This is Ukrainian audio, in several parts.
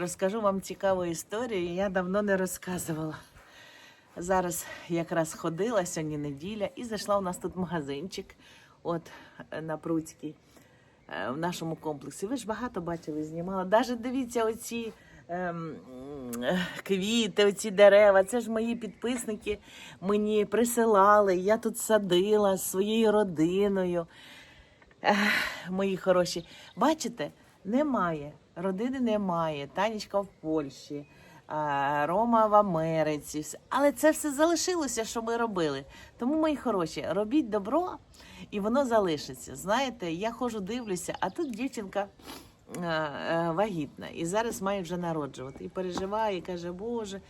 Розкажу вам цікаву історію. Я давно не розказувала. Зараз якраз ходила сьогодні неділя і зайшла у нас тут магазинчик, от е, на Пруцькій, е, в нашому комплексі. Ви ж багато бачили, знімала. Навіть дивіться, оці ем, е, квіти, оці дерева. Це ж мої підписники мені присилали. Я тут садила зі своєю родиною. Ех, мої хороші. Бачите, немає. Родини немає. Танечка в Польщі, Рома в Америці. Але це все залишилося, що ми робили. Тому, мої хороші, робіть добро, і воно залишиться. Знаєте, я ходжу, дивлюся, а тут дівчинка. е, Вагітна і зараз має вже народжувати. І переживає, і каже, Боже,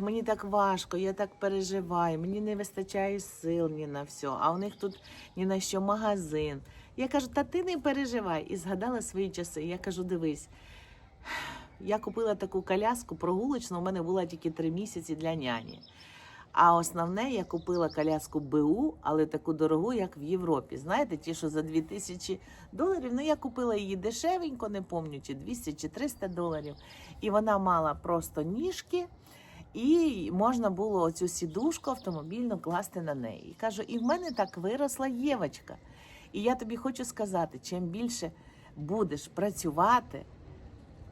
мені так важко, я так переживаю, мені не вистачає сил ні на все, а у них тут ні на що магазин. Я кажу, та ти не переживай. І згадала свої часи. Я кажу, дивись, я купила таку коляску прогулочну, у мене була тільки три місяці для няні. А основне, я купила коляску БУ, але таку дорогу, як в Європі. Знаєте, ті, що за 2000 доларів. Ну, я купила її дешевенько, не пам'ятаю, чи 200 чи 300 доларів. І вона мала просто ніжки, і можна було оцю сідушку автомобільну класти на неї. І кажу, і в мене так виросла Євочка. І я тобі хочу сказати, чим більше будеш працювати,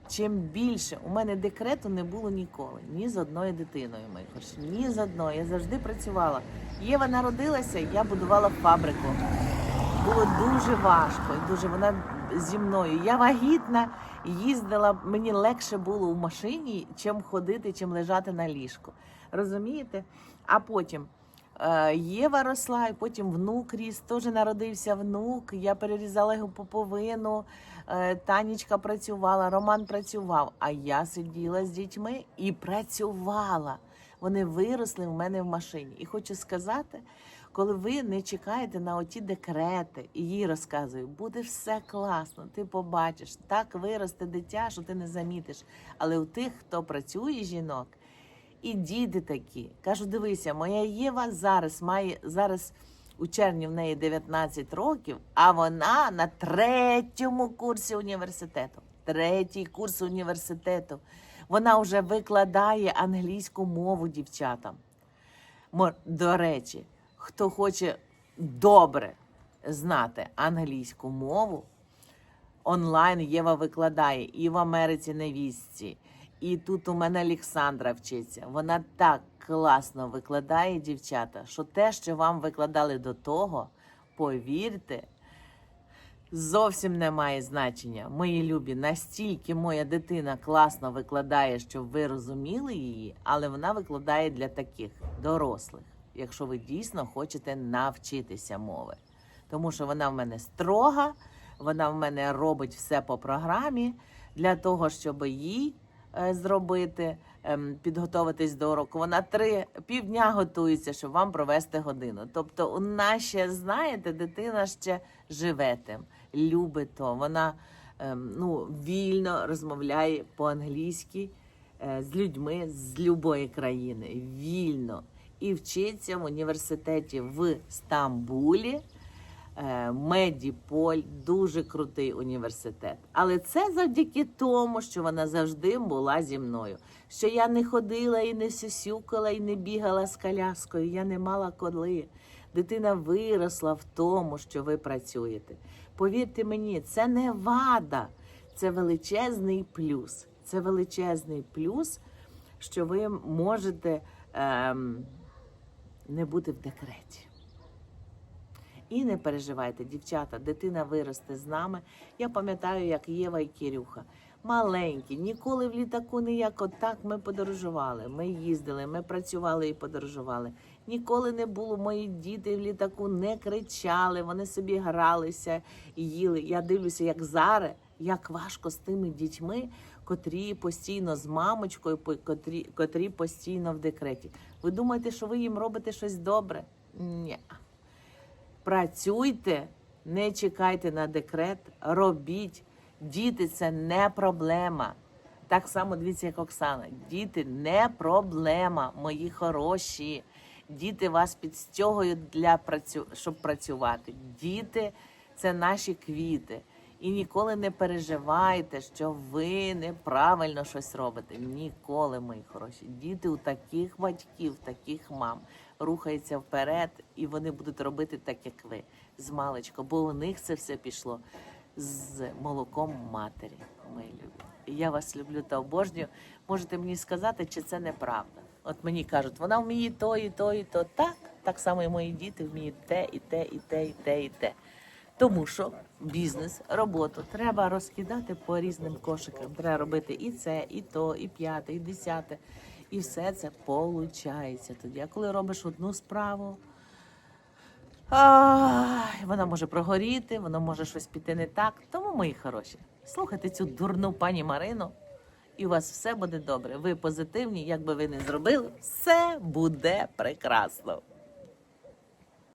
чим більше у мене декрету не було ніколи, ні з одною дитиною, хороші, ні з одною. Я завжди працювала. Єва народилася, я будувала фабрику. Було дуже важко, і дуже вона зі мною. Я вагітна, їздила, мені легше було у машині, чим ходити, чим лежати на ліжку. Розумієте? А потім е, Єва росла, і потім внук ріс, теж народився внук. Я перерізала його поповину. Е, Танечка працювала, Роман працював, а я сиділа з дітьми і працювала. Вони виросли в мене в машині. І хочу сказати, коли ви не чекаєте на оті декрети, і їй розказую, буде все класно, ти побачиш, так виросте дитя, що ти не замітиш. Але у тих, хто працює жінок, і діти такі. Кажу, дивися, моя Єва зараз має зараз. У червні в неї 19 років, а вона на третьому курсі університету. Третій курс університету. Вона вже викладає англійську мову дівчатам. До речі, хто хоче добре знати англійську мову, онлайн Єва викладає і в Америці невістці, і тут у мене Олександра вчиться. Вона так класно викладає дівчата, що те, що вам викладали до того, повірте, зовсім не має значення. Мої любі, настільки моя дитина класно викладає, щоб ви розуміли її, але вона викладає для таких дорослих, якщо ви дійсно хочете навчитися мови. Тому що вона в мене строга, вона в мене робить все по програмі для того, щоб їй е, зробити, ем, підготуватись до уроку. Вона три півдня готується, щоб вам провести годину. Тобто, нас ще, знаєте, дитина ще живе тим, любить то. Вона ем, ну, вільно розмовляє по-англійськи е, з людьми з любої країни. Вільно. І вчиться в університеті в Стамбулі. Е, Медіполь дуже крутий університет. Але це завдяки тому, що вона завжди була зі мною. Що я не ходила і не сюсюкала, і не бігала з коляскою. Я не мала коли. Дитина виросла в тому, що ви працюєте. Повірте мені, це не вада, це величезний плюс. Це величезний плюс, що ви можете ем, не бути в декреті. І не переживайте, дівчата, дитина виросте з нами. Я пам'ятаю, як Єва і Кирюха. Маленькі, ніколи в літаку ніяк отак ми подорожували. Ми їздили, ми працювали і подорожували. Ніколи не було мої діти в літаку не кричали, вони собі гралися і їли. Я дивлюся, як зараз, як важко з тими дітьми, котрі постійно з мамочкою, котрі, котрі постійно в декреті. Ви думаєте, що ви їм робите щось добре? Ні. Працюйте, не чекайте на декрет, робіть. Діти це не проблема. Так само дивіться, як Оксана. Діти не проблема, мої хороші. Діти вас підстягують для працю... щоб працювати. Діти це наші квіти. І ніколи не переживайте, що ви неправильно щось робите. Ніколи, мої хороші. Діти у таких батьків, таких мам рухаються вперед, і вони будуть робити так, як ви, з маличка, бо у них це все пішло з молоком матері, мої любі. Я вас люблю та обожнюю. Можете мені сказати, чи це неправда? От мені кажуть, вона вміє то, і то, і то. Так, так само і мої діти вміють те, і те, і те, і те, і те. Тому що бізнес, роботу треба розкидати по різним кошикам. Треба робити і це, і то, і п'яте, і десяте. І все це получається тоді. А коли робиш одну справу, ай, вона може прогоріти, воно може щось піти не так. Тому, мої хороші, слухайте цю дурну пані Марину, і у вас все буде добре. Ви позитивні, як би ви не зробили, все буде прекрасно.